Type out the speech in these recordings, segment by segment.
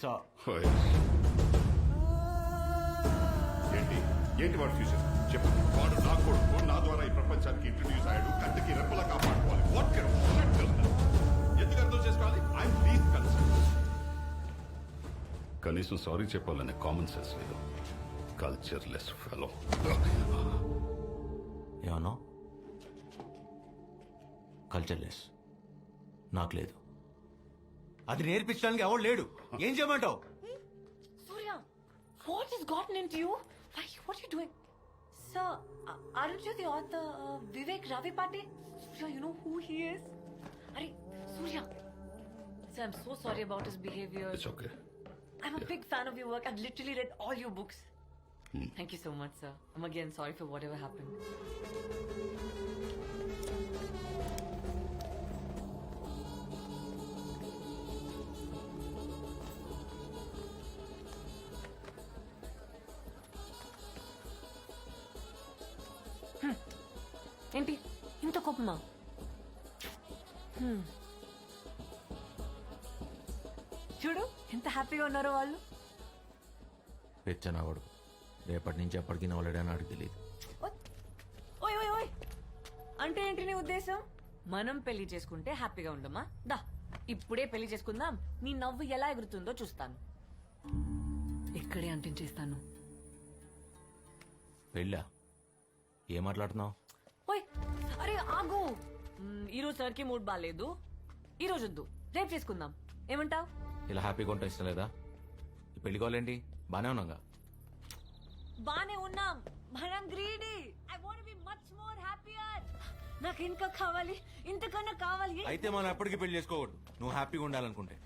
సా ఓయ్. ఏంటి? ఏంటి వాడు ఫ్యూచర్ చెప్పు. వాడు నా కొడుకు నా ద్వారా ఈ ప్రపంచానికి ఇంట్రడ్యూస్ అయ్యాడు. కంటికి రెప్పలా కాపాడుకోవాలి. వాట్ కెన్ ఎందుకు అర్థం చేసుకోవాలి? ఐఎమ్ ప్లీజ్ కన్సర్న్ కనీసం సారీ చెప్పాలనే కామన్ సెన్స్ లేదు. కల్చర్ లెస్ ఫెలో ఏమన్నా? కల్చర్ లెస్ నాకు లేదు. అది నేర్పించడానికి ఎవడు లేడు ఏం చేయమంటావు Surya, what has gotten into you? Why, what are you doing? Sir, uh, aren't you the author uh, Vivek Ravi Pate? Surya, you know who he is? Are Surya. Sir, I'm so sorry about his behavior. It's okay I'm a big fan of your work. I've literally read all your books. Thank you so much, sir. I'm again sorry for whatever happened. ఏంటి? ఇంత కోపమా. చూడు ఎంత హ్యాపీగా ఉన్నారో వాళ్ళు. పెచ్చనవాడు రేపటి నుంచి ఎప్పటికీ నవ్వలేడని నాకు తెలియదు. ఓయ్ ఓయ్ ఓయ్. అంటే ఏంటి నీ ఉద్దేశం? మనం పెళ్ళి చేసుకుంటే హ్యాపీగా ఉండమా? దా ఇప్పుడే పెళ్ళి చేసుకుందాం. నీ నవ్వు ఎలా ఎగురుతుందో చూస్తాను. ఇక్కడే అంటించేస్తాను. పెళ్ళా? ఏం మాట్లాడుతున్నావు? ఓయ్ అరే ఆగు. ఈ రోజు సార్కి మూడ్ బాగాలేదు ఈ రోజు వద్దు రేపు చేసుకుందాం. ఏమంటావ్? ఇలా హ్యాపీగా ఉంటా ఇష్టం లేదా? ఈ పెళ్ళి కావాలేంటి? బానే ఉన్నాగా బానే ఉన్నాం. మనం greedy. I want be much more happier నాకు ఇంకా కావాలి. ఇంతకన్నా కావాలి. అయితే మనం ఎప్పటికీ పెళ్ళి చేసుకోకూడదు. నువ్వు హ్యాపీగా ఉండాలనుకుంటే.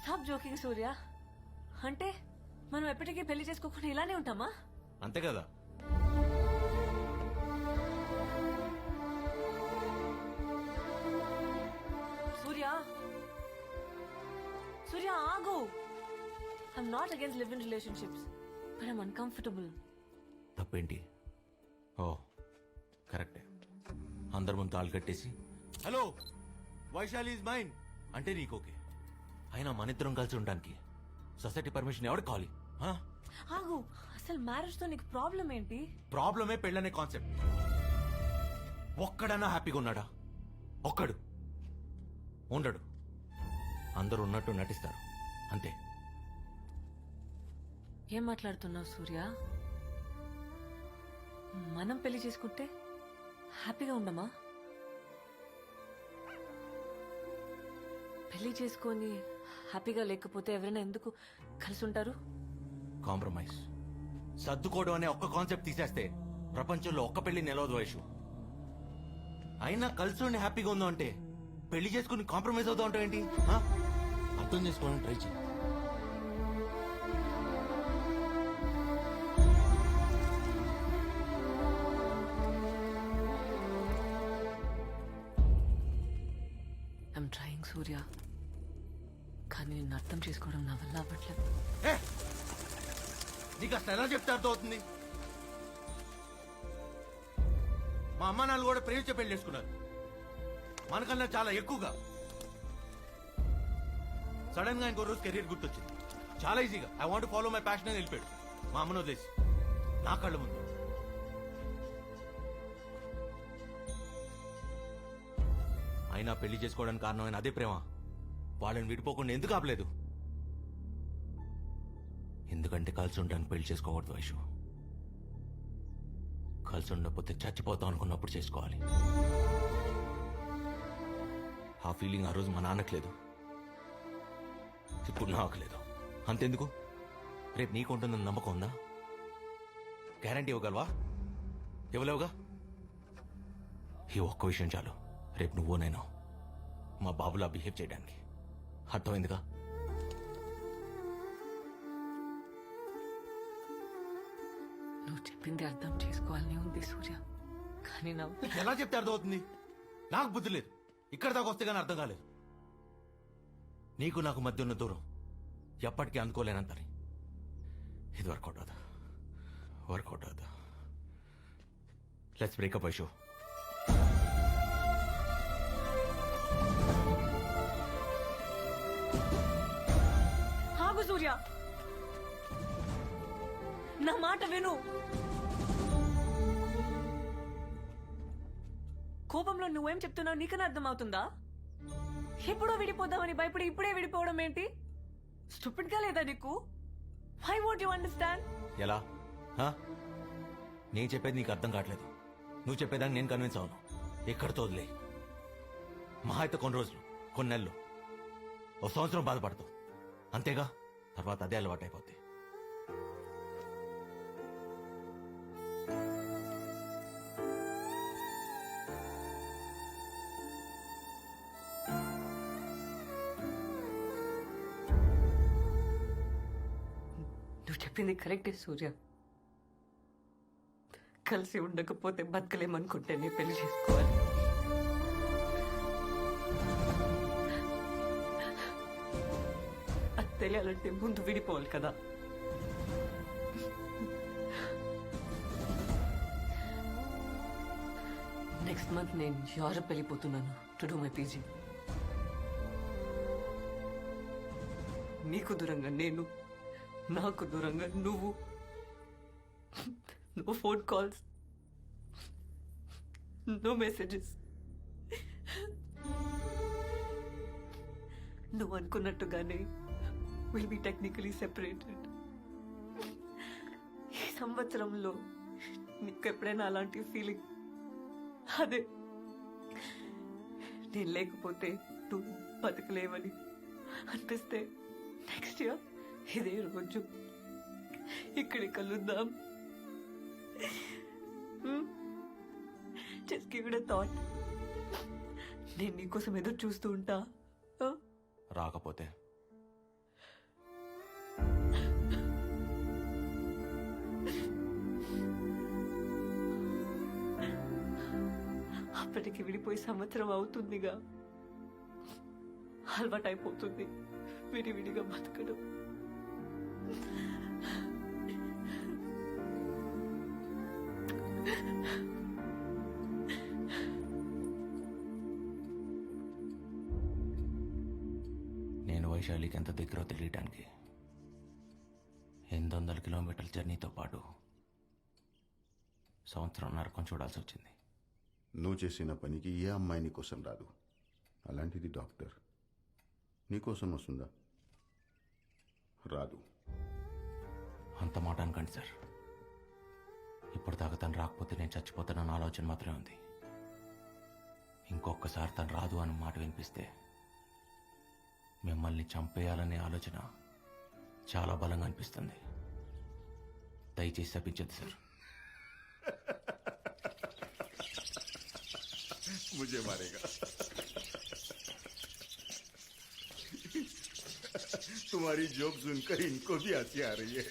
Stop joking Surya. అంటే మనం ఎప్పటికీ పెళ్ళి చేసుకోకుండా ఇలానే ఉంటామా? అంతే కదా. సూర్య ఆగు. I'm not against live in relationships but I'm uncomfortable తప్పేంటి? ఓ కరెక్టే. అందరి ముందు తాళ్ళు కట్టేసి హలో వైశాలి ఇస్ మైన్ అంటే నీకు ఓకే. అయినా మన ఇద్దరం కలిసి ఉండడానికి సొసైటీ పర్మిషన్ ఎవరికి కావాలి? ఆగు అసలు మ్యారేజ్తో నీకు ప్రాబ్లం ఏంటి? ప్రాబ్లమే పెళ్ళనే కాన్సెప్ట్ ఒక్కడన్నా హ్యాపీగా ఉన్నాడా? ఒక్కడు. ఉండడు. అందరూ ఉన్నట్టు నటిస్తారు. అంతే. ఏం మాట్లాడుతున్నావు సూర్య? మనం పెళ్ళి చేసుకుంటే హ్యాపీగా ఉండమా? పెళ్ళి చేసుకొని హ్యాపీగా లేకపోతే ఎవరైనా ఎందుకు కలిసి ఉంటారు కాంప్రమైజ్. సర్దుకోవడం అనే ఒక్క కాన్సెప్ట్ తీసేస్తే ప్రపంచంలో ఒక్క పెళ్ళి నిలవదు వయసు. అయినా కలిసి ఉండి హ్యాపీగా ఉందాం అంటే పెళ్ళి చేసుకుని కాంప్రమైజ్ అవుతా ఉంటావు ఏంటి? అర్థం చేసుకోవడానికి ట్రై చేయి. ఐమ్ ట్రయింగ్ సూర్య కానీ నిన్ను అర్థం చేసుకోవడం నా వల్ల అవ్వట్లేదు. ఏ! నీకు అసలు ఎలా చెప్తే అర్థం అవుతుంది మా అమ్మ నాన్న కూడా ప్రేమించే పెళ్ళి చేసుకున్నారు. మనకన్నా చాలా ఎక్కువగా. సడన్గా ఇంకో రోజు కెరీర్ గుర్తొచ్చింది. చాలా ఈజీగా. I want follow my passion అని వెళ్ళిపోయాడు. మా అమ్మను వదిలేసి. నా కళ్ళ ముందు. అయినా పెళ్ళి చేసుకోవడానికి కారణమైన అదే ప్రేమ. వాళ్ళని విడిపోకుండా ఎందుకు ఆపలేదు? ఎందుకంటే కలిసి ఉండడానికి పెళ్ళి చేసుకోకూడదు వైషు కలిసి ఉండకపోతే చచ్చిపోతాం అనుకున్నప్పుడు చేసుకోవాలి. ఆ ఫీలింగ్ ఆ రోజు మా నాన్నకు లేదు. ఇప్పుడు నాకు లేదు. అంతెందుకు? రేపు నీకు ఉంటుందని నమ్మకం ఉందా? గ్యారంటీ ఇవ్వగలవా? ఇవ్వలేవుగా? ఈ ఒక్క విషయం చాలు. రేపు నువ్వు నేను మా బాబులా బిహేవ్ చేయడానికి. అర్థమైందిగా? నువ్వు చెప్పింది అర్థం చేసుకోవాలని ఉంది సూర్య. కానీ నా ఎలా చెప్తే అర్థమవుతుంది? నాకు బుద్ధి లేదు. ఇక్కడ దాకా వస్తే కానీ అర్థం కాలేదు. నీకు నాకు మధ్య ఉన్న దూరం ఎప్పటికీ అందుకోలేనంతని. ఇది వర్కౌట్ అవుదా? వర్కౌట్ అవుదా? లెట్స్ బ్రేకప్ ఐషో సూర్య. నా మాట విను. కోపంలో నువ్వేం చెప్తున్నావు నీకన్నా అర్థమవుతుందా? ఎప్పుడో విడిపోదామని భయపడి ఇప్పుడే విడిపోవడం ఏంటి? స్టూపిడ్గా లేదా నీకు? ఐ వాంట్ యు అండర్స్టాండ్ ఎలా? హా? నేను చెప్పేది నీకు అర్థం కావట్లేదు. నువ్వు చెప్పేదాన్ని నేను కన్విన్స్ అవును. ఎక్కడితో వదిలే? మహా అయితే కొన్ని రోజులు కొన్ని నెలలు ఓ సంవత్సరం బాధపడతావు. అంతేగా? తర్వాత అదే అలవాటు అయిపోద్ది చెప్పింది కరెక్టే సూర్య. కలిసి ఉండకపోతే బతకలేమనుకుంటేనే పెళ్ళి చేసుకోవాలి. అది తెలియాలంటే ముందు విడిపోవాలి కదా. నెక్స్ట్ మంత్ నేను యూరప్ వెళ్ళిపోతున్నాను. టు డూ మై పీజీ మీకు దూరంగా నేను నాకు దూరంగా నువ్వు no phone calls no messages నువ్వు అనుకున్నట్టుగానే విల్ బి టెక్నికలీ సెపరేటెడ్ ఈ సంవత్సరంలో నీకు ఎప్పుడైనా అలాంటి ఫీలింగ్ అదే. నేను లేకపోతే నువ్వు బతకలేవని అనిపిస్తే నెక్స్ట్ ఇయర్ ఇదే రోజు ఇక్కడి కలుద్దాం. జస్ట్ గివ్ ఇట్ థాట్ నేను నీకోసం ఎదురు చూస్తూ ఉంటా? రాకపోతే. అప్పటికి విడిపోయి సంవత్సరం అవుతుందిగా. అలవాటైపోతుంది. విడివిడిగా బతకడం. నేను వైశాలికి ఎంత దగ్గర తెలియటానికి ఎనిమిది వందల కిలోమీటర్ల జర్నీతో పాటు సంవత్సరం నరకం చూడాల్సి వచ్చింది. నువ్వు చేసిన పనికి ఏ అమ్మాయి నీకోసం రాదు. అలాంటిది డాక్టర్. నీకోసం వస్తుందా? రాదు. అంత మాట అనకండి సార్ ఇప్పటిదాకా తను రాకపోతే నేను చచ్చిపోతానన్న ఆలోచన మాత్రమే ఉంది ఇంకొకసారి తను రాదు అన్న మాట వినిపిస్తే మిమ్మల్ని చంపేయాలనే ఆలోచన చాలా బలంగా అనిపిస్తుంది దయచేసి తప్పించద్దు సార్ मुझे मारेगा तुम्हारी जोक सुनकर इनको भी हँसी आ रही है।